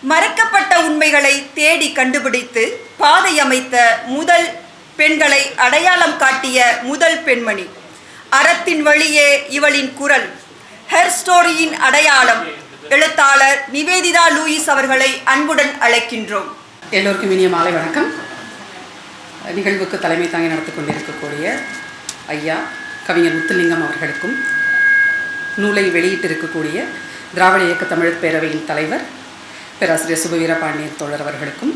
மறைக்கப்பட்ட உண்மைகளை தேடி கண்டுபிடித்து பாதை அமைத்த முதல் பெண்களை அடையாளம் காட்டிய முதல் பெண்மணி. அறத்தின் வழியே இவளின் குரல். ஹெர் ஸ்டோரியின் அடையாளம். எழுத்தாளர் நிவேதிதா லூயிஸ் அவர்களை அன்புடன் அழைக்கின்றோம். எல்லோருக்கும் இனிய மாலை வணக்கம். நிகழ்வுக்கு தலைமை தாங்கி நடத்தி கொண்டிருக்கக்கூடிய ஐயா கவிஞர் முத்துலிங்கம் அவர்களுக்கும் நூலை வெளியிட்டிருக்கக்கூடிய திராவிட இயக்க தமிழ் பேரவையின் தலைவர் பேராசிரியர் சுபவீர பாண்டியன் தோழர் அவர்களுக்கும்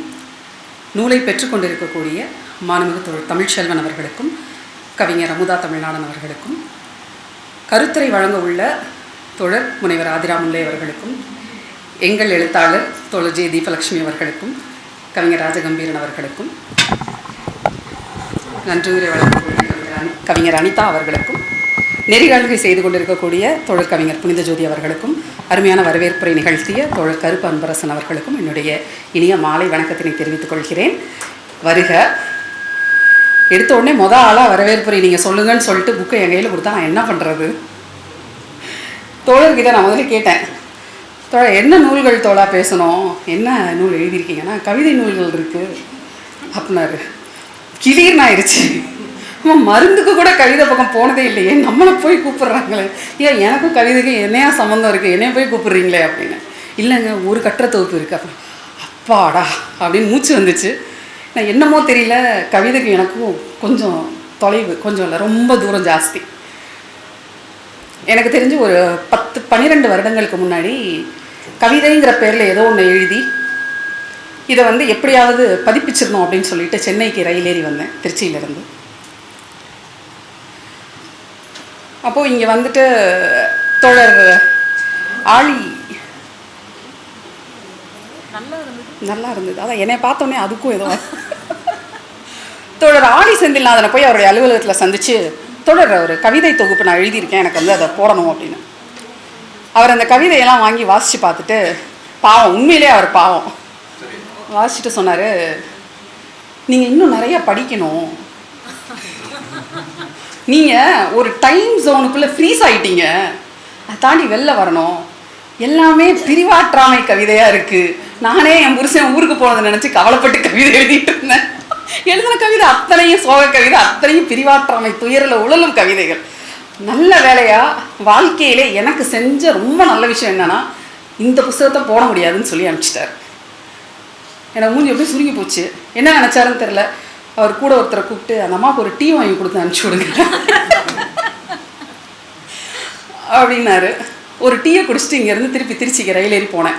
நூலை பெற்றுக்கொண்டிருக்கக்கூடிய மாண்புமிகு தோழர் தமிழ்ச்செல்வன் அவர்களுக்கும் கவிஞர் அமுதா தமிழ்நாடன் அவர்களுக்கும் கருத்துரை வழங்க உள்ள தோழர் முனைவர் ஆதிராமுல்லை அவர்களுக்கும் எங்கள் எழுத்தாளர் தோழர் ஜே தீபலட்சுமி அவர்களுக்கும் கவிஞர் ராஜகம்பீரன் அவர்களுக்கும் நன்றியுரை வழங்கக்கூடிய கவிஞர் கவிஞர் அனிதா அவர்களுக்கும் நெறிகால்கை செய்து கொண்டிருக்கக்கூடிய தோழர் கவிஞர் புனித ஜோதி அவர்களுக்கும் அருமையான வரவேற்புரை நிகழ்த்திய தோழர் கருப்பு அன்பரசன் அவர்களுக்கும் என்னுடைய இனிய மாலை வணக்கத்தினை தெரிவித்துக் கொள்கிறேன். வருக. எடுத்த உடனே மொத ஆளாக வரவேற்புரை நீங்கள் சொல்லுங்கன்னு சொல்லிட்டு புக்கை என் கையில் கொடுத்தா நான் என்ன பண்ணுறது தோழர்கிட்ட நான் முதல்ல கேட்டேன். தோழ என்ன நூல்கள் தோழா பேசணும்? என்ன நூல் எழுதியிருக்கீங்கன்னா கவிதை நூல்கள் இருக்குது அப்படின்னாரு. கிளீர்னு ஆயிடுச்சு மருந்துக்கு கூட கவிதை பக்கம் போனதே இல்லையே. நம்மளை போய் கூப்பிடுறாங்களே. ஏன் எனக்கும் கவிதைக்கும் என்னையா சம்மந்தம் இருக்குது என்னைய போய் கூப்பிடுறீங்களே அப்படின்னு. இல்லைங்க ஒரு கட்டுரை தொகுப்பு இருக்குது அப்படி அப்பாடா அப்படின்னு மூச்சு வந்துச்சு. நான் என்னமோ தெரியல கவிதைக்கு எனக்கும் கொஞ்சம் தொலைவு கொஞ்சம் இல்லை. ரொம்ப தூரம் ஜாஸ்தி. எனக்கு தெரிஞ்சு ஒரு பத்து பன்னிரெண்டு வருடங்களுக்கு முன்னாடி கவிதைங்கிற பேரில் ஏதோ ஒன்று எழுதி இதை வந்து எப்படியாவது பதிப்பிச்சிடணும் அப்படின்னு சொல்லிட்டு சென்னைக்கு ரயில் ஏறி வந்தேன் திருச்சியிலேருந்து. அப்போது இங்கே வந்துட்டு தோழர் ஆழி நல்லா இருந்தது. அதான் என்னை பார்த்தோன்னே அதுக்கும் ஏதோ. தோழர் ஆழி செந்தில்நாதனை போய் அவருடைய அலுவலகத்தில் சந்திச்சு தோழர் ஒரு கவிதை தொகுப்பு நான் எழுதியிருக்கேன் எனக்கு வந்து அதை போடணும் அப்படின்னு. அவர் அந்த கவிதையெல்லாம் வாங்கி வாசித்து பார்த்துட்டு பாவம் உண்மையிலே அவர் பாவம். வாசிச்சுட்டு சொன்னார் நீங்கள் இன்னும் நிறைய படிக்கணும். நீங்கள் ஒரு டைம் ஜோனுக்குள்ளே ஃப்ரீஸ் ஆயிட்டீங்க. அதை தாண்டி வெளில வரணும். எல்லாமே பிரிவாற்றாமை கவிதையாக இருக்குது நானே என் புருஷன் ஊருக்கு போனதை நினச்சி கவலைப்பட்டு கவிதை எழுதிட்டு இருந்தேன். எழுதின கவிதை அத்தனையும் சோக கவிதை அத்தனையும் பிரிவாற்றாமை துயரில் உழலும் கவிதைகள். நல்ல வேலையா? வாழ்க்கையிலே எனக்கு செஞ்ச ரொம்ப நல்ல விஷயம் என்னன்னா இந்த புஸ்தகத்தை போட முடியாதுன்னு சொல்லி அனுப்பிச்சிட்டாரு. எனக்கு மூஞ்சி அப்படியே சுருங்கி போச்சு. என்ன நினச்சாருன்னு தெரில அவர் கூட ஒருத்தரை கூப்பிட்டு அந்த அம்மாவுக்கு ஒரு டீ வாங்கி கொடுத்து அனுப்பிச்சி விடுங்க. அப்படின்னாரு. ஒரு டீயை குடிச்சிட்டு இங்கேருந்து திருப்பி திருச்சிக்கு ரயில் ஏறி போனேன்.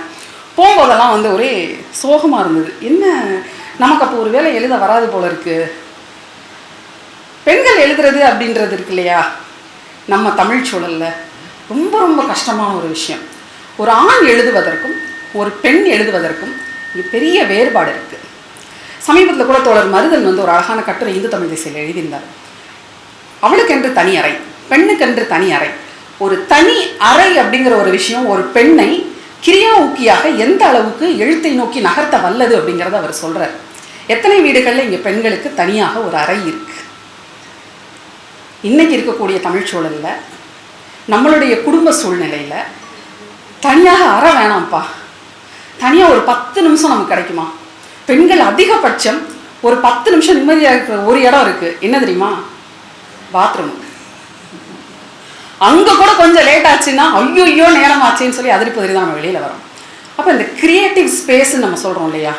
போகும்போதெல்லாம் வந்து ஒரே சோகமாக இருந்தது. என்ன? நமக்கு அப்போ ஒரு வேலை எழுத வராது போல இருக்குது பெண்கள் எழுதுறது அப்படின்றது இருக்கு இல்லையா? நம்ம தமிழ் சூழலில் ரொம்ப ரொம்ப கஷ்டமான ஒரு விஷயம். ஒரு ஆண் எழுதுவதற்கும் ஒரு பெண் எழுதுவதற்கும் பெரிய வேறுபாடு இருக்குது சமீபத்தில் கூட தோழர் மருதன் வந்து ஒரு அழகான கட்டுரை இந்து தமிழ் திசையில் எழுதியிருந்தார். அவளுக்கென்று தனி அறை பெண்ணுக்கென்று தனி அறை. ஒரு தனி அறை அப்படிங்கிற ஒரு விஷயம் ஒரு பெண்ணை கிரியா ஊக்கியாக எந்த அளவுக்கு எழுத்தை நோக்கி நகர்த்த வல்லது அப்படிங்கிறத அவர் சொல்கிறார் எத்தனை வீடுகளில் இங்கே பெண்களுக்கு தனியாக ஒரு அறை இருக்கு? இன்னைக்கு இருக்கக்கூடிய தமிழ் சூழலில் நம்மளுடைய குடும்ப சூழ்நிலையில் தனியாக அறை வேணாம்ப்பா. தனியாக ஒரு பத்து நிமிஷம் நமக்கு கிடைக்குமா? பெண்கள் அதிகபட்சம் ஒரு பத்து நிமிஷம் நிம்மதியாக இருக்கிற ஒரு இடம் இருக்குது என்ன தெரியுமா? பாத்ரூம் அங்கே கூட கொஞ்சம் லேட் ஆச்சுன்னா ஐயோ ஐயோ நேரம் ஆச்சுன்னு சொல்லி அதிரி தான் நம்ம வெளியில் வரோம். அப்போ இந்த கிரியேட்டிவ் ஸ்பேஸ்ன்னு நம்ம சொல்கிறோம் இல்லையா?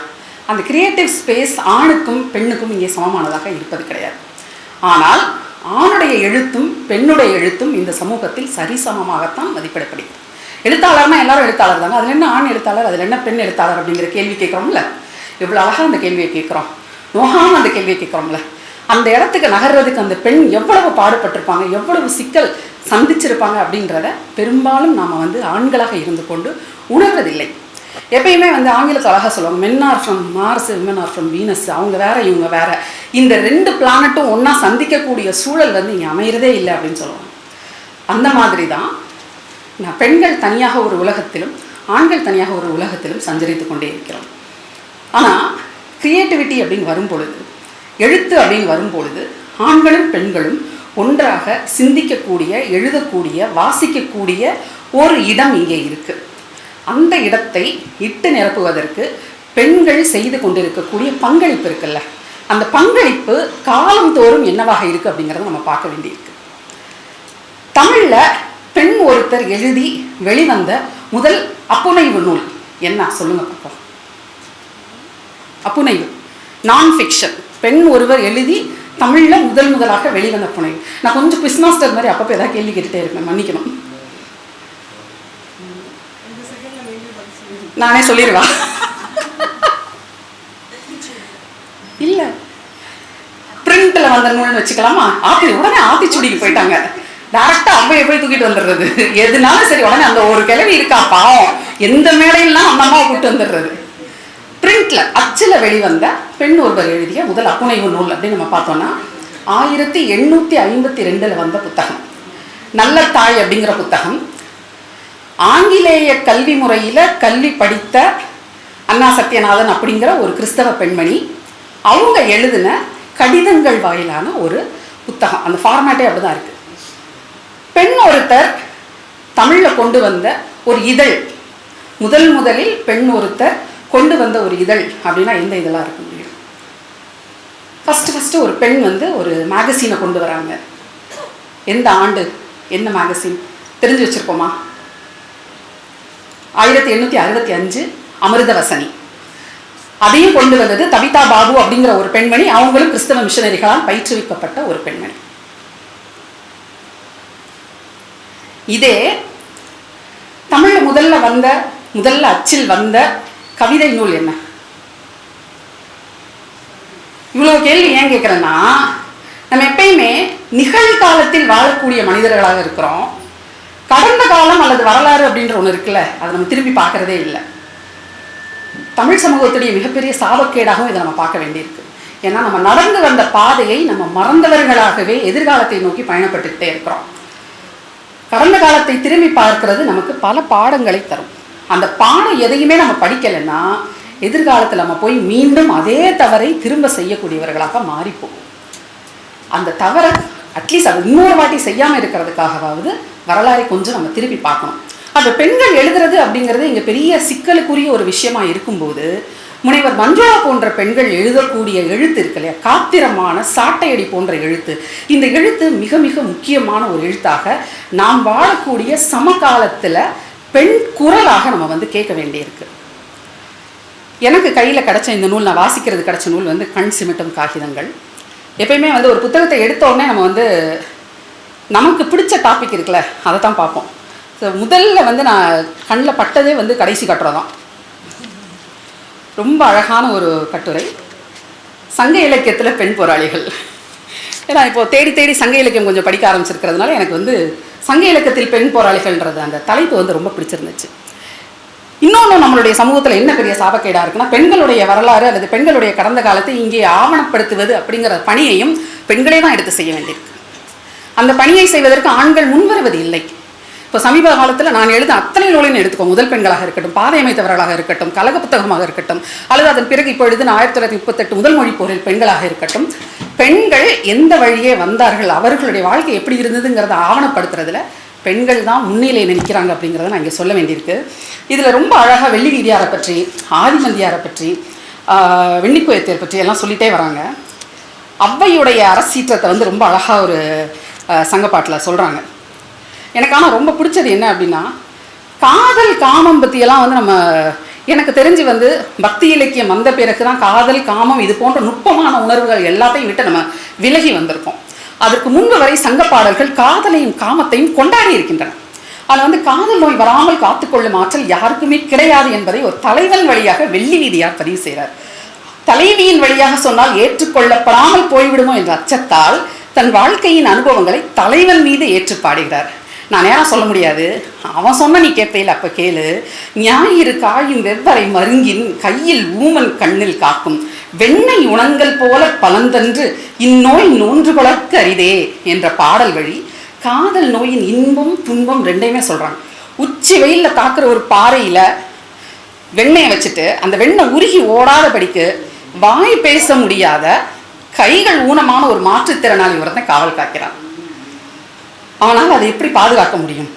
அந்த கிரியேட்டிவ் ஸ்பேஸ் ஆணுக்கும் பெண்ணுக்கும் இங்கே சமமானதாக இருப்பது கிடையாது. ஆனால் ஆணுடைய எழுத்தும் பெண்ணுடைய எழுத்தும் இந்த சமூகத்தில் சரிசமமாகத்தான் மதிப்பிடப்படுகிறது. எழுத்தாளர்னா எல்லாரும் எழுத்தாளர் தாங்க அதில் என்ன ஆண் எழுத்தாளர் அதில் என்ன பெண் எழுத்தாளர் அப்படிங்கிற கேள்வி கேட்குறோம்ல? எவ்வளோ அழகாக அந்த கேள்வியை கேட்குறோம். நோகாமல் அந்த கேள்வியை கேட்குறோம்ல. அந்த இடத்துக்கு நகர்றதுக்கு அந்த பெண் எவ்வளவு பாடுபட்டிருப்பாங்க எவ்வளவு சிக்கல் சந்திச்சிருப்பாங்க அப்படின்றத பெரும்பாலும் நாம் வந்து ஆண்களாக இருந்து கொண்டு உணர்வதில்லை. எப்பயுமே வந்து ஆங்கிலத்தில் அழகாக சொல்லுவாங்க men are from Mars women are from Venus அவங்க வேற இவங்க வேற. இந்த ரெண்டு பிளானட்டும் ஒன்றா சந்திக்கக்கூடிய சூழல் வந்து இங்கே அமையிறதே இல்லை அப்படின்னு சொல்லுவாங்க. அந்த மாதிரி தான் நான் பெண்கள் தனியாக ஒரு உலகத்திலும் ஆண்கள் தனியாக ஒரு உலகத்திலும் சஞ்சரித்து கொண்டே இருக்கிறோம். ஆனால் கிரியேட்டிவிட்டி அப்படின்னு வரும்பொழுது எழுத்து அப்படின்னு வரும்பொழுது ஆண்களும் பெண்களும் ஒன்றாக சிந்திக்கக்கூடிய எழுதக்கூடிய வாசிக்கக்கூடிய ஒரு இடம் இங்கே இருக்கு. அந்த இடத்தை இட்டு நிரப்புவதற்கு பெண்கள் செய்து கொண்டிருக்கக்கூடிய பங்களிப்பு இருக்குல்ல? அந்த பங்களிப்பு காலந்தோறும் என்னவாக இருக்கு அப்படிங்கிறத நம்ம பார்க்க வேண்டியிருக்கு. தமிழ்ல பெண் ஒருத்தர் எழுதி வெளிவந்த முதல் அப்புனைவு நூல் என்ன? சொல்லுங்க பார்ப்போம். அப்புனைவு நான் ஃபிக்ஷன் பெண் ஒருவர் எழுதி தமிழ்ல முதல் முதலாக வெளிவந்த புனைவு நான் கொஞ்சம் குவிஸ் மாஸ்டர் மாதிரி அப்பப்போ ஏதாவது கேள்வி கேட்டுகிட்டே இருப்பேன். மன்னிக்கணும். நானே சொல்லிடுவா. இல்ல. பிரிண்டில் வந்த நூல்னு வச்சுக்கலாமா? ஆத்தி உடனே ஆத்திச்சுடிக்கு போயிட்டாங்க. டேரக்டாக அவ்வையை போய் தூக்கிட்டு வந்துடுறது. எதுனாலும் சரி உடனே அந்த ஒரு கிழவி இருக்கா? பாவம். எந்த மேடையெல்லாம் அந்த அம்மாவை கூப்பிட்டு வந்துடுறது. பிரிண்ட்ல அச்சில் வெளிவந்த பெண் ஒருவர் எழுதிய முதல் அப்புனைவு நூல் அப்படின்னு நம்ம பார்த்தோம்னா ஆயிரத்தி எண்ணூத்தி ஐம்பத்தி ரெண்டுல வந்த புத்தகம். நல்ல தாய் அப்படிங்கிற புத்தகம். ஆங்கிலேய கல்வி முறையில கல்வி படித்த அண்ணா சத்யநாதன் அப்படிங்கிற ஒரு கிறிஸ்தவ பெண்மணி அவங்க எழுதின கடிதங்கள் வாயிலான ஒரு புத்தகம். அந்த ஃபார்மேட்டே அப்படிதான் இருக்கு. பெண் ஒருத்தர் தமிழ்ல கொண்டு வந்த ஒரு இதழ். முதல் முதலில் பெண் ஒருத்தர் கொண்டு வந்த ஒரு இதழ் அப்படின்னா எந்த இதழா இருக்க முடியும். ஃபஸ்ட்டு ஃபஸ்ட்டு ஒரு பெண் வந்து ஒரு மேகசீனை கொண்டு வராங்க. எந்த ஆண்டு? என்ன மேகசின் தெரிஞ்சு வச்சிருப்போமா? ஆயிரத்தி எண்ணூற்றி அறுபத்தி அஞ்சு அமிர்தவசனி. அதையும் கொண்டு வந்தது தவிதா பாபு அப்படிங்கிற ஒரு பெண்மணி. அவங்களும் கிறிஸ்தவ மிஷனரிகளால் பயிற்றுவிக்கப்பட்ட ஒரு பெண்மணி. இதே தமிழ் முதல்ல வந்த முதல்ல அச்சில் வந்த கவிதை நூல் என்ன? இவ்வளவு கேள்வி ஏன் கேட்குறேன்னா நம்ம எப்பயுமே நிகழ்காலத்தில் வாழக்கூடிய மனிதர்களாக இருக்கிறோம். கடந்த காலம் அல்லது வரலாறு அப்படின்ற ஒன்று இருக்குல்ல அதை நம்ம திரும்பி பார்க்கறதே இல்லை. தமிழ் சமூகத்துடைய மிகப்பெரிய சாபக்கேடாகவும் இதை நம்ம பார்க்க வேண்டியிருக்கு. ஏன்னா நம்ம நடந்து வந்த பாதையை நம்ம மறந்தவர்களாகவே எதிர்காலத்தை நோக்கி பயணப்பட்டுக்கிட்டே இருக்கிறோம். கடந்த காலத்தை திரும்பி பார்க்கிறது நமக்கு பல பாடங்களை தரும். அந்த பாடம் எதையுமே நம்ம படிக்கலைன்னா எதிர்காலத்தில் நம்ம போய் மீண்டும் அதே தவறை திரும்ப செய்யக்கூடியவர்களாக மாறிப்போம். அந்த தவறை அட்லீஸ்ட் அது இன்னொரு வாட்டி செய்யாமல் இருக்கிறதுக்காகவாவது வரலாறை கொஞ்சம் நம்ம திருப்பி பார்க்கணும். அந்த பெண்கள் எழுதுறது அப்படிங்கிறது இங்கே பெரிய சிக்கலுக்குரிய ஒரு விஷயமா இருக்கும்போது முனைவர் மஞ்சுளா போன்ற பெண்கள் எழுதக்கூடிய எழுத்து இருக்கு இல்லையா? காத்திரமான சாட்டையடி போன்ற எழுத்து. இந்த எழுத்து மிக மிக முக்கியமான ஒரு எழுத்தாக நாம் வாழக்கூடிய சமகாலத்தில் பெண் குரலாக நம்ம வந்து கேட்க வேண்டியிருக்கு. எனக்கு கையில் கிடைச்ச இந்த நூல் நான் வாசிக்கிறது கிடைச்ச நூல் வந்து கண் சிமிட்டும் காகிதங்கள். எப்பயுமே வந்து ஒரு புத்தகத்தை எடுத்தோடனே நம்ம வந்து நமக்கு பிடிச்ச டாபிக் இருக்குல்ல அதை தான் பார்ப்போம். ஸோ முதல்ல வந்து நான் கண்ணில் பட்டதே வந்து கடைசி கட்டுரை தான் ரொம்ப அழகான ஒரு கட்டுரை. சங்க இலக்கியத்தில் பெண் போராளிகள். ஏன்னா இப்போ தேடி தேடி சங்க இலக்கியம் கொஞ்சம் படிக்க ஆரம்பிச்சிருக்கிறதுனால எனக்கு வந்து சங்க இலக்கத்தில் பெண் போராளிகள்ன்றது அந்த தலைப்பு வந்து ரொம்ப பிடிச்சிருந்துச்சு. இன்னொன்று நம்மளுடைய சமூகத்தில் என்ன பெரிய சாபக்கேடாக இருக்குன்னா பெண்களுடைய வரலாறு அல்லது பெண்களுடைய கடந்த காலத்தை இங்கே ஆவணப்படுத்துவது அப்படிங்கிற பணியையும் பெண்களே தான் எடுத்து செய்ய வேண்டியிருக்கு. அந்த பணியை செய்வதற்கு ஆண்கள் முன்வருவது இல்லை. இப்போ சமீப காலத்தில் நான் எழுத அத்தனை நூலையும் எடுத்துக்கோ. முதல் பெண்களாக இருக்கட்டும் பாதை அமைத்தவர்களாக இருக்கட்டும் கலக புத்தகமாக இருக்கட்டும் அல்லது அதன் பிறகு இப்போ எழுதின ஆயிரத்தி தொள்ளாயிரத்தி முப்பத்தெட்டு முதல் மொழி போரில் பெண்களாக இருக்கட்டும் பெண்கள் எந்த வழியே வந்தார்கள் அவர்களுடைய வாழ்க்கை எப்படி இருந்ததுங்கிறத ஆவணப்படுத்துறதுல பெண்கள் தான் முன்னிலையில் நிற்கிறாங்க அப்படிங்கிறத நான் இங்கே சொல்ல வேண்டியிருக்கு. இதில் ரொம்ப அழகாக வெள்ளி வீதியாரை பற்றி ஆதிமந்தியாரை பற்றி வெண்ணிக்குயத்தியர் பற்றி எல்லாம் சொல்லிட்டே வராங்க. ஔவையுடைய அரசீற்றத்தை வந்து ரொம்ப அழகாக ஒரு சங்கப்பாட்டில் சொல்கிறாங்க எனக்கு ஆனால் ரொம்ப பிடிச்சது என்ன அப்படின்னா காதல் காமம் பற்றியெல்லாம் வந்து நம்ம எனக்கு தெரிஞ்சு வந்து பக்தி இலக்கியம் வந்த பிறகு தான் காதல் காமம் இது போன்ற நுட்பமான உணர்வுகள் எல்லாத்தையும் விட்டு நம்ம விலகி வந்திருக்கோம். அதற்கு முன்பு வரை சங்க பாடல்கள் காதலையும் காமத்தையும் கொண்டாடி இருக்கின்றன. அதில் வந்து காதல் நோய் வராமல் காத்துக்கொள்ளும் ஆற்றல் யாருக்குமே கிடையாது என்பதை ஒரு தலைவன் வழியாக வெள்ளி வீதியார் பதிவு செய்கிறார் தலைவியின் வழியாக சொன்னால் ஏற்றுக்கொள்ளப்படாமல் போய்விடுமோ என்ற அச்சத்தால் தன் வாழ்க்கையின் அனுபவங்களை தலைவன் மீது ஏற்று பாடுகிறார். நான் நேராக சொல்ல முடியாது. அவன் சொன்ன நீ கேட்பையில் அப்போ கேளு. ஞாயிறு காயும் வெவ்வரை மருங்கின் கையில் ஊமன் கண்ணில் காக்கும். வெண்ணெய் உணங்கள் போல பலந்தன்று இந்நோய் நோன்று வளர்க்க அரிதே என்ற பாடல் வழி காதல் நோயின் இன்பம் துன்பம் ரெண்டையுமே சொல்கிறாங்க உச்சி வெயில்ல தாக்குற ஒரு பாறையில் வெண்ணெயை வச்சுட்டு அந்த வெண்ணெய் உருகி ஓடாதபடிக்கு வாய் பேச முடியாத கைகள் ஊனமான ஒரு மாற்றுத்திறனாளி ஒருத்தன் காவல் காக்கிறான். அவனால் அதை எப்படி பாதுகாக்க முடியும்?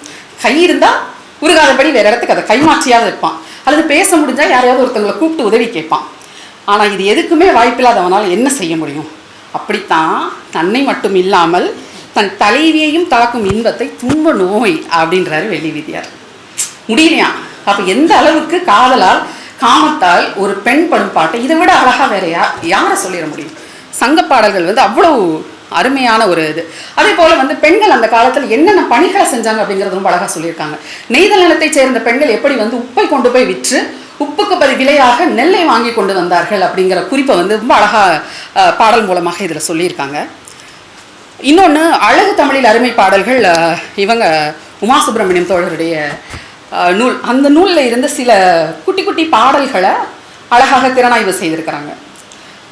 கை இருந்தால் உருகாதபடி வேறு இடத்துக்கு அதை கைமாற்றியாவது வைப்பான். அல்லது பேச முடிஞ்சால் யாரையாவது ஒருத்தவங்களை கூப்பிட்டு உதவி கேட்பான். ஆனால் இது எதுக்குமே வாய்ப்பில்லாதவனால் என்ன செய்ய முடியும்? அப்படித்தான் தன்னை மட்டும் இல்லாமல் தன் தலைவியையும் தாக்கும் இன்பத்தை துன்ப நோய் அப்படின்றாரு வெள்ளி விதியார். முடியலையா? அப்போ எந்த அளவுக்கு காதலால் காமத்தால் ஒரு பெண் படும் பாட்டை இதை விட அழகா வேற யா யாரை சொல்லிட முடியும்? சங்க பாடல்கள் வந்து அவ்வளோ அருமையான ஒரு இது. அதே போல் வந்து பெண்கள் அந்த காலத்தில் என்னென்ன பணிகளை செஞ்சாங்க அப்படிங்கிறது ரொம்ப சொல்லியிருக்காங்க. நெய்தல் நிலத்தைச் சேர்ந்த பெண்கள் எப்படி வந்து உப்பை கொண்டு போய் விற்று உப்புக்கு பதி விலையாக நெல்லை வாங்கி கொண்டு வந்தார்கள் அப்படிங்கிற குறிப்பை வந்து ரொம்ப அழகாக பாடல் மூலமாக இதில் சொல்லியிருக்காங்க. இன்னொன்று அழகு தமிழில் அருமை பாடல்கள் இவங்க உமா சுப்பிரமணியம் தோழருடைய நூல். அந்த நூலில் இருந்த சில குட்டி குட்டி பாடல்களை அழகாக திறனாய்வு செய்திருக்கிறாங்க.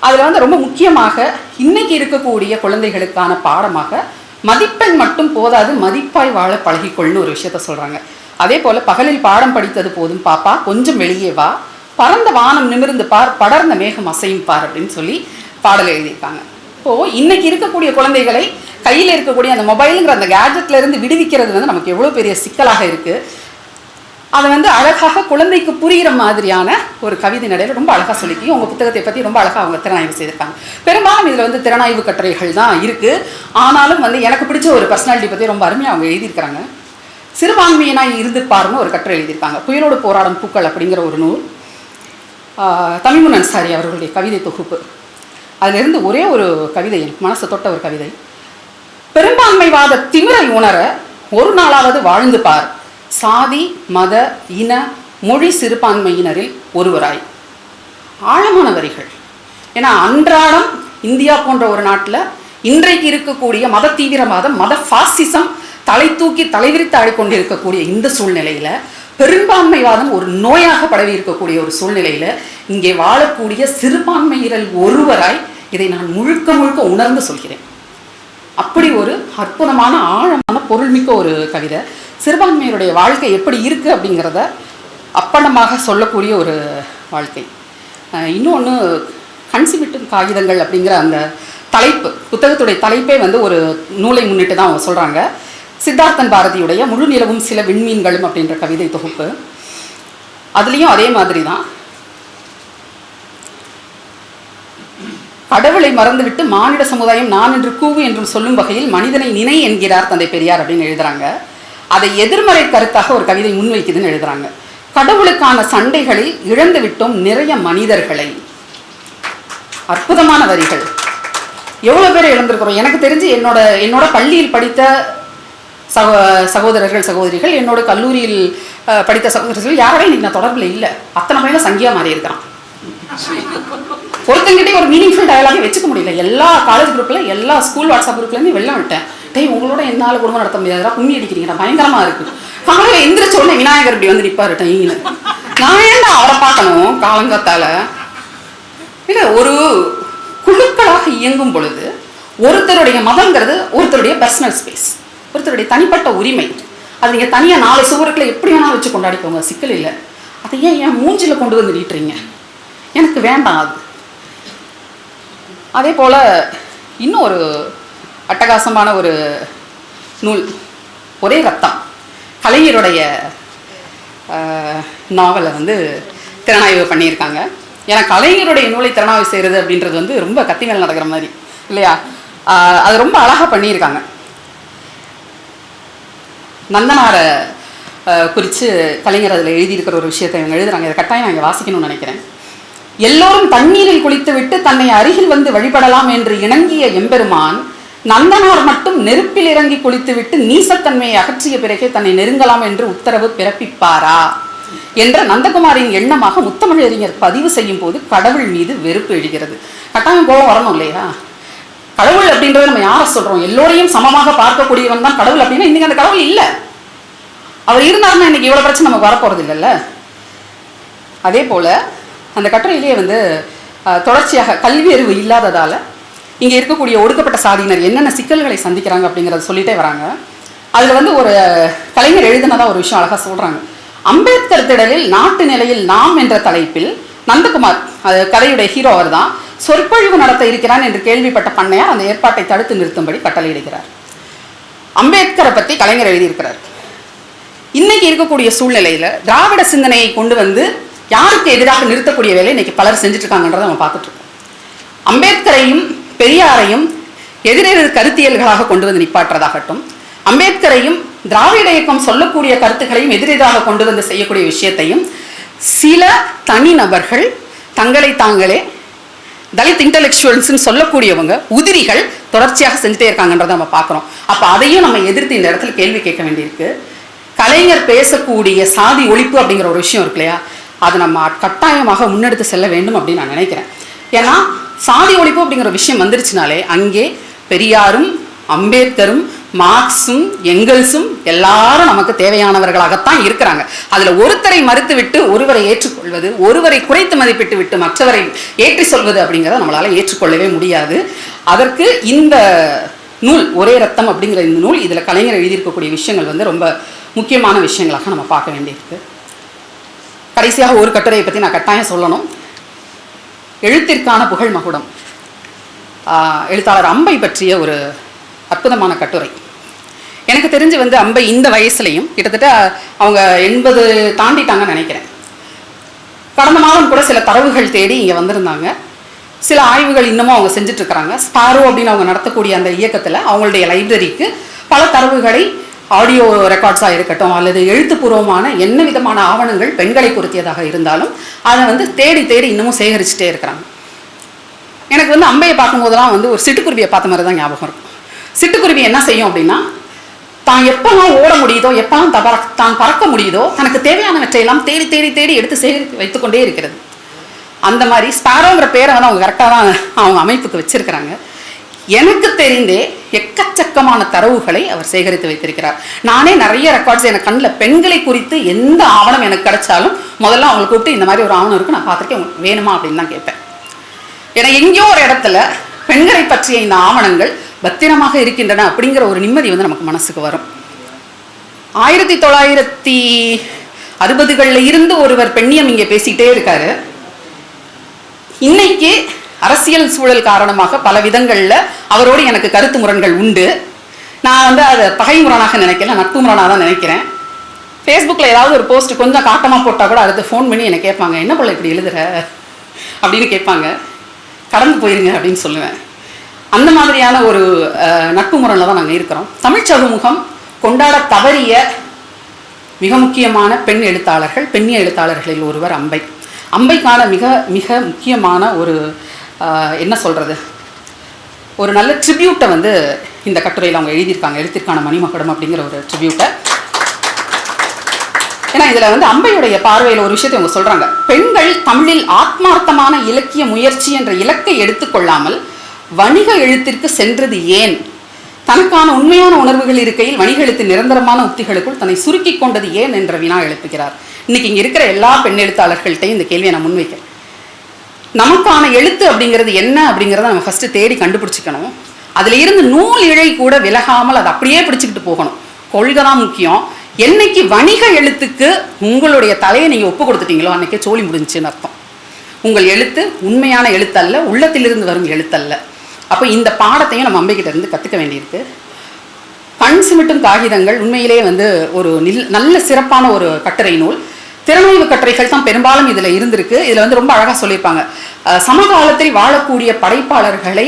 அதில் வந்து ரொம்ப முக்கியமாக இன்னைக்கு இருக்கக்கூடிய குழந்தைகளுக்கான பாடமாக மதிப்பெண் மட்டும் போதாது மதிப்பாய் வாழ பழகிக்கொள்னு ஒரு விஷயத்த சொல்கிறாங்க அதே போல் பகலில் பாடம் படித்தது போதும் பாப்பா கொஞ்சம் வெளியே வா. பறந்த வானம் நிமிர்ந்து பார் படர்ந்த மேகம் அசையும் பார் அப்படின்னு சொல்லி பாடல் எழுதியிருக்காங்க. இப்போது இன்னைக்கு இருக்கக்கூடிய குழந்தைகளை கையில் இருக்கக்கூடிய அந்த மொபைலுங்கிற அந்த கேஜெட்லேருந்து விடுவிக்கிறது வந்து நமக்கு எவ்வளோ பெரிய சிக்கலாக இருக்கு. அதை வந்து அழகாக குழந்தைக்கு புரிகிற மாதிரியான ஒரு கவிதை நடையில் ரொம்ப அழகாக சொல்லிக்கி உங்கள் புத்தகத்தை பற்றி ரொம்ப அழகாக அவங்க திறனாய்வு செய்திருக்காங்க. பெரும்பாலும் இதில் வந்து திறனாய்வு கட்டுரைகள் தான் இருக்குது ஆனாலும் வந்து எனக்கு பிடிச்ச ஒரு பர்சனாலிட்டி பற்றி ரொம்ப அருமையாக அவங்க எழுதியிருக்கிறாங்க. சிறுபான்மையினாய் இருந்து பாருன்னு ஒரு கட்டுரை எழுதியிருக்காங்க. புயலோடு போராடும் பூக்கள் அப்படிங்கிற ஒரு நூல். ஆஹ், தமிமுன் அன்சாரி அவர்களுடைய கவிதை தொகுப்பு. அதிலிருந்து ஒரே ஒரு கவிதை எனக்கு மனசை தொட்ட ஒரு கவிதை. பெரும்பான்மைவாத திமிரை உணர ஒரு நாளாவது வாழ்ந்து பார். சாதி மத இன மொழி சிறுபான்மையினரில் ஒருவராய். ஆழமான வரிகள். ஏன்னா அன்றாடம் இந்தியா போன்ற ஒரு நாட்டில் இன்றைக்கு இருக்கக்கூடிய மத தீவிரவாதம் மத ஃபாசிசம் தலை தூக்கி தலைவிரித்து ஆடிக்கொண்டிருக்கக்கூடிய இந்த சூழ்நிலையில பெரும்பான்மைவாதம் ஒரு நோயாக பரவி இருக்கக்கூடிய ஒரு சூழ்நிலையில இங்கே வாழக்கூடிய சிறுபான்மையினல் ஒருவராய் இதை நான் முழுக்க முழுக்க உணர்ந்து சொல்கிறேன். அப்படி ஒரு அற்புதமான ஆழமான பொருள்மிக்க ஒரு கவிதை. சிறுபான்மையினுடைய வாழ்க்கை எப்படி இருக்குது அப்படிங்கிறத அப்பட்டமாக சொல்லக்கூடிய ஒரு வாழ்க்கை. இன்னொன்று கன்சிமிட்டும் காகிதங்கள் அப்படிங்கிற அந்த தலைப்பு புத்தகத்துடைய தலைப்பே வந்து ஒரு நூலை முன்னிட்டு தான் அவங்க சொல்கிறாங்க சித்தார்த்தன் பாரதியுடைய முழு நிலவும் சில விண்மீன்களும் அப்படின்ற கவிதை தொகுப்பு. அதுலேயும் அதே மாதிரி தான். கடவுளை மறந்துவிட்டு மானிட சமுதாயம் நான் என்று கூவு என்றும் சொல்லும் வகையில் மனிதனை நினை என்கிறார் தந்தை பெரியார் அப்படின்னு எழுதுகிறாங்க அதை எதிர்மறை கருத்தாக ஒரு கவிதை முன்வைக்குதுன்னு எழுதுறாங்க. கடவுளுக்கான சண்டைகளில் இழந்து விட்டோம் நிறைய மனிதர்களை. அற்புதமான வரிகள். எவ்வளோ பேர் இழந்திருக்கிறோம்? எனக்கு தெரிஞ்சு என்னோட என்னோட பள்ளியில் படித்த சகோ சகோதரர்கள் சகோதரிகள் என்னோட கல்லூரியில் படித்த சகோதரர்கள் யாரோட இன்னைக்கு நான் தொடர்பில் இல்லை. அத்தனை பேரும் சங்கியா மாறி இருக்கிறான். ஒருத்தங்கிட்டே ஒரு மீனிங்ஃபுல் டயலாகே வச்சுக்க முடியல. எல்லா காலேஜ் குரூப்பில் எல்லா ஸ்கூல் வாட்ஸ்அப் குரூப்லேருந்து வெளில விட்டேன் டேய் உங்களோட என்னால் குடும்பம் நடத்த முடியாதுடா கும்மி அடிக்கிறீங்கடா. பயங்கரமா இருக்கு. காலையில் எந்திரிச்ச உடனே விநாயகர் இப்படி வந்து நிற்பாரு டைன்னு நான் ஏன்டா அவரை பார்க்கணும்? காலங்காத்தால. இல்லை ஒரு குழுக்களாக இயங்கும் பொழுது ஒருத்தருடைய மதங்கிறது ஒருத்தருடைய பர்சனல் ஸ்பேஸ் ஒருத்தருடைய தனிப்பட்ட உரிமை. அது நீங்கள் தனியாக நாலு சுவருக்குள்ள எப்படி வேணாலும் வச்சு கொண்டாடிக்கோங்க. சிக்கல் இல்லை. அதை ஏன் என் மூஞ்சில கொண்டு வந்து நீட்டுறீங்க? எனக்கு வேண்டாம் அது. அதே போல் இன்னும் ஒரு அட்டகாசமான ஒரு நூல். ஒரே ரத்தம். கலைஞருடைய நாவலை வந்து திறனாய்வு பண்ணியிருக்காங்க. ஏன்னா கலைஞருடைய நூலை திறனாய்வு செய்கிறது அப்படின்றது வந்து ரொம்ப கத்திகள் நடக்கிற மாதிரி இல்லையா? அது ரொம்ப அழகாக பண்ணியிருக்காங்க. நந்தனாரை குறித்து கலைஞர் அதில் எழுதியிருக்கிற ஒரு விஷயத்தை இவங்க எழுதுறாங்க. இதை கட்டாயம் நான் வாசிக்கணும்னு நினைக்கிறேன். எல்லோரும் தண்ணீரில் குளித்துவிட்டு தன்னை அருகில் வந்து வழிபடலாம் என்று இணங்கிய எம்பெருமான் நந்தனார் மட்டும் நெருப்பில் இறங்கி குளித்துவிட்டு நீசத்தன்மையை அகற்றிய பிறகே தன்னை நெருங்கலாம் என்று உத்தரவு பிறப்பிப்பாரா? என்ற நந்தகுமாரின் எண்ணமாக முத்தமிழறிஞர் பதிவு செய்யும் போது கடவுள் மீது வெறுப்பு எழுகிறது. கட்டாயம் கோபம் வரணும் இல்லையா? கடவுள் அப்படின்றத நம்ம யாரை சொல்றோம்? எல்லோரையும் சமமாக பார்க்கக்கூடியவன் தான் கடவுள் அப்படின்னா இன்னைக்கு அந்த கடவுள் இல்லை. அவர் இருந்தாருன்னா இன்னைக்கு இவ்வளவு பிரச்சனை நமக்கு வரப்போறது இல்லைல்ல. அதே போல அந்த கட்டுரையிலேயே வந்து தொடர்ச்சியாக கல்வி அறிவு இல்லாததால் இங்கே இருக்கக்கூடிய ஒடுக்கப்பட்ட சாதியினர் என்னென்ன சிக்கல்களை சந்திக்கிறாங்க அப்படிங்கிறத சொல்லிட்டே வராங்க. அதில் வந்து ஒரு கலைஞர் எழுதினதாக ஒரு விஷயம் அழகாக சொல்கிறாங்க அம்பேத்கர் திடலில் நாட்டு நிலையில் நாம் என்ற தலைப்பில் நந்தகுமார் அது கதையுடைய ஹீரோ அவர் தான் சொற்பொழிவு நடத்த இருக்கிறான் என்று கேள்விப்பட்ட பண்ணையார் அந்த ஏற்பாட்டை தடுத்து நிறுத்தும்படி கட்டளையிடுகிறார். அம்பேத்கரை பற்றி கலைஞர் எழுதியிருக்கிறார். இன்னைக்கு இருக்கக்கூடிய சூழ்நிலையில் திராவிட சிந்தனையை கொண்டு வந்து யாருக்கு எதிராக நிறுத்தக்கூடிய வேலை இன்னைக்கு பலர் செஞ்சுட்டு இருக்காங்கன்றதை நம்ம பார்த்துட்டு இருக்கோம். அம்பேத்கரையும் பெரியாரையும் எதிரெதிர் கருத்தியல்களாக கொண்டு வந்து நிப்பாட்டுறதாகட்டும் அம்பேத்கரையும் திராவிட இயக்கம் சொல்லக்கூடிய கருத்துக்களையும் எதிரெதிராக கொண்டு வந்து செய்யக்கூடிய விஷயத்தையும் சில தனிநபர்கள் தங்களை தாங்களே தலித் இன்டலெக்சுவல்ஸ்னு சொல்லக்கூடியவங்க உதிரிகள் தொடர்ச்சியாக செஞ்சுட்டே இருக்காங்கன்றதை நம்ம பார்க்குறோம். அப்போ அதையும் நம்ம எதிர்த்து இந்த இடத்துல கேள்வி கேட்க வேண்டியிருக்கு. கலைஞர் பேசக்கூடிய சாதி ஒழிப்பு அப்படிங்கிற ஒரு விஷயம் இருக்கு இல்லையா? அதை நம்ம கட்டாயமாக முன்னெடுத்து செல்ல வேண்டும் அப்படின்னு நான் நினைக்கிறேன். ஏன்னா சாதி ஒழிப்பு அப்படிங்கிற விஷயம் வந்துருச்சுனாலே அங்கே பெரியாரும் அம்பேத்கரும் மார்க்ஸும் எங்கல்ஸும் எல்லாரும் நமக்கு தேவையானவர்களாகத்தான் இருக்கிறாங்க. அதில் ஒருத்தரை மறுத்து விட்டு ஒருவரை ஏற்றுக்கொள்வது ஒருவரை குறைத்து மதிப்பிட்டு விட்டு மற்றவரை ஏற்றி சொல்வது அப்படிங்கிறத நம்மளால ஏற்றுக்கொள்ளவே முடியாது. அதற்கு இந்த நூல் ஒரே ரத்தம் அப்படிங்கிற இந்த நூல் இதில் கலைஞர் எழுதியிருக்கக்கூடிய விஷயங்கள் வந்து ரொம்ப முக்கியமான விஷயங்களாக நம்ம பார்க்க வேண்டியிருக்கு. கடைசியாக ஒரு கட்டுரையை பற்றி நான் கட்டாயம் சொல்லணும். எழுத்திற்கான புகழ் மகுடம். எழுத்தாளர் அம்பை பற்றிய ஒரு அற்புதமான கட்டுரை. எனக்கு தெரிஞ்சு வந்து அம்பை இந்த வயசுலையும் கிட்டத்தட்ட அவங்க எண்பது தாண்டிட்டாங்கன்னு நினைக்கிறேன். கடந்த மாதம் கூட சில தரவுகள் தேடி இங்கே வந்திருந்தாங்க. சில ஆய்வுகள் இன்னமும் அவங்க செஞ்சிட்ருக்கிறாங்க ஸ்பாரோ அப்படின்னு அவங்க நடத்தக்கூடிய அந்த இயக்கத்தில் அவங்களுடைய லைப்ரரிக்கு பல தரவுகளை ஆடியோ ரெக்கார்ட்ஸாக இருக்கட்டும் அல்லது எழுத்துப்பூர்வமான என்ன விதமான ஆவணங்கள் பெண்களை குறித்தியதாக இருந்தாலும் அதை வந்து தேடி தேடி இன்னமும் சேகரிச்சுட்டே இருக்கிறாங்க. எனக்கு வந்து அம்பையை பார்க்கும்போதெல்லாம் வந்து ஒரு சிட்டுக்குருவியை பார்த்த மாதிரி தான் ஞாபகம் இருக்கும். சிட்டுக்குருவி என்ன செய்யும் அப்படின்னா தான் எப்பெல்லாம் ஓட முடியுதோ எப்பெல்லாம் தபர தான் பறக்க முடியுதோ தனக்கு தேவையானவற்றையெல்லாம் தேடி தேடி தேடி எடுத்து சேகரித்து வைத்துக்கொண்டே இருக்கிறது. அந்த மாதிரி ஸ்பாரோங்கிற பேரை வந்து அவங்க கரெக்டாக தான் அவங்க அமைப்புக்கு வச்சிருக்கிறாங்க. எனக்கு தெரிந்தே எக்கச்சக்கமான தரவுகளை அவர் சேகரித்து வைத்திருக்கிறார். நானே நிறைய ரெக்கார்ட்ஸ் எனக்கு கண்ணில் பெண்களை குறித்து எந்த ஆவணம் எனக்கு கிடைச்சாலும் முதல்ல அவங்களை கூப்பிட்டு இந்த மாதிரி ஒரு ஆவணம் இருக்கு நான் பார்த்துருக்கேன் உங்களுக்கு வேணுமா அப்படின்னு தான் கேட்பேன். ஏன்னா எங்கேயோ ஒரு இடத்துல பெண்களை பற்றிய இந்த ஆவணங்கள் பத்திரமாக இருக்கின்றன அப்படிங்கிற ஒரு நிம்மதி வந்து நமக்கு மனசுக்கு வரும். ஆயிரத்தி தொள்ளாயிரத்தி அறுபதுகளில் இருந்து ஒருவர் பெண்ணியம் இங்கே பேசிக்கிட்டே இருக்காரு. இன்னைக்கு அரசியல் சூழல் காரணமாக பல விதங்களில் அவரோடு எனக்கு கருத்து முரண்கள் உண்டு. நான் வந்து அதை பகை முரணாக நினைக்கல நட்பு முரணாக தான் நினைக்கிறேன். ஃபேஸ்புக்கில் ஏதாவது ஒரு போஸ்ட் கொஞ்சம் காட்டமாக போட்டால் கூட அடுத்து ஃபோன் பண்ணி என்னை கேட்பாங்க என்ன பிள்ளை இப்படி எழுதுற? அப்படின்னு கேட்பாங்க. கடந்து போயிருங்க அப்படின்னு சொல்லுவேன். அந்த மாதிரியான ஒரு நட்பு முரணில் தான் நாங்கள் இருக்கிறோம். தமிழ் சதுமுகம் கொண்டாட தவறிய மிக முக்கியமான பெண் எழுத்தாளர்கள் பெண்ணிய எழுத்தாளர்களில் ஒருவர் அம்பை. அம்பைக்கான மிக மிக முக்கியமான ஒரு என்ன சொல்கிறது ஒரு நல்ல ட்ரிபியூட்டை வந்து இந்த கட்டுரையில் அவங்க எழுதியிருக்காங்க. எழுத்திற்கான மணிமகடம் அப்படிங்கிற ஒரு ட்ரிபியூட்டை ஏன்னா இதில் வந்து அம்பையுடைய பார்வையில் ஒரு விஷயத்தை அவங்க சொல்கிறாங்க பெண்கள் தமிழில் ஆத்மார்த்தமான இலக்கிய முயற்சி என்ற இலக்கை எடுத்துக்கொள்ளாமல் வணிக எழுத்திற்கு சென்றது ஏன்? தனக்கான உண்மையான உணர்வுகள் இருக்கையில் வணிக எழுத்தின் நிரந்தரமான உத்திகளுக்குள் தன்னை சுருக்கி கொண்டது ஏன்? என்ற வினா எழுப்புகிறார். இன்னைக்கு இங்கே இருக்கிற எல்லா பெண் எழுத்தாளர்கள்ட்டையும் இந்த கேள்வியை நான் முன்வைக்கிறேன். நமக்கான எழுத்து அப்படிங்கிறது என்ன அப்படிங்கிறத நம்ம ஃபஸ்ட்டு தேடி கண்டுபிடிச்சிக்கணும். அதில் இருந்து நூல் இழை கூட விலகாமல் அதை அப்படியே பிடிச்சிக்கிட்டு போகணும். கொள்கை தான் முக்கியம். என்னைக்கு வணிக எழுத்துக்கு உங்களுடைய தலையை நீங்கள் ஒப்பு கொடுத்துட்டீங்களோ அன்றைக்கே சோழி முடிஞ்சுன்னு அர்த்தம். உங்கள் எழுத்து உண்மையான எழுத்தல்ல உள்ளத்திலிருந்து வரும் எழுத்தல்ல. அப்போ இந்த பாடத்தையும் நம்ம அம்பைக்கிட்ட இருந்து கற்றுக்க வேண்டியிருக்கு. கண் சிமிட்டும் காகிதங்கள் உண்மையிலேயே வந்து ஒரு நில் நல்ல சிறப்பான ஒரு கட்டுரை நூல். திறனாய்வு கட்டுரைகள் தான் பெரும்பாலும் இதில் இருந்திருக்கு. இதில் வந்து ரொம்ப அழகாக சொல்லியிருப்பாங்க. சமகாலத்தில் வாழக்கூடிய படைப்பாளர்களை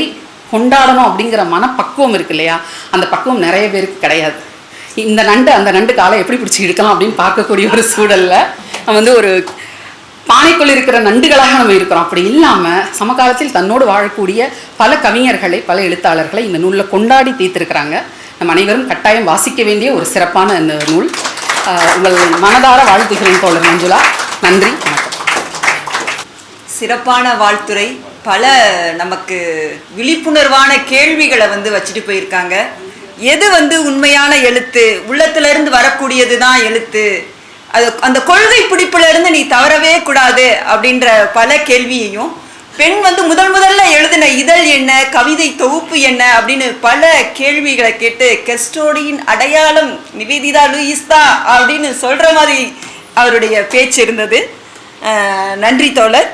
கொண்டாடணும் அப்படிங்கிற மனப்பக்குவம் இருக்கு இல்லையா? அந்த பக்குவம் நிறைய பேருக்கு கிடையாது. இந்த நண்டு அந்த நண்டு காலை எப்படி பிடிச்சி இழுக்கலாம் அப்படின்னு பார்க்கக்கூடிய ஒரு சூழல்ல நம்ம வந்து ஒரு பானைக்குள் இருக்கிற நண்டுகளாக நம்ம இருக்கிறோம். அப்படி இல்லாமல் சமகாலத்தில் தன்னோடு வாழக்கூடிய பல கவிஞர்களை பல எழுத்தாளர்களை இந்த நூலில் கொண்டாடி தீர்த்திருக்கிறாங்க. நம்ம அனைவரும் கட்டாயம் வாசிக்க வேண்டிய ஒரு சிறப்பான இந்த நூல். உங்கள் மனதார வாழ்த்துகிறேன் தோழர் மஞ்சுளா. நன்றி சிறப்பான வாழ்த்துரை பல நமக்கு விழிப்புணர்வான கேள்விகளை வந்து வச்சுட்டு போயிருக்காங்க. எது வந்து உண்மையான எழுத்து? உள்ளத்திலிருந்து வரக்கூடியது தான் எழுத்து. அது அந்த கொள்கை பிடிப்புல இருந்து நீ தவறவே கூடாது அப்படின்ற பல கேள்வியையும் பெண் வந்து முதல் முதல்ல எழுதின இதழ் என்ன கவிதை தொகுப்பு என்ன அப்படின்னு பல கேள்விகளை கேட்டு கெஸ்டோடியின் அடையாளம் நிவேதிதா லூயிஸ்தா அப்படின்னு சொல்ற மாதிரி அவருடைய பேச்சு இருந்தது. நன்றி தோழர்.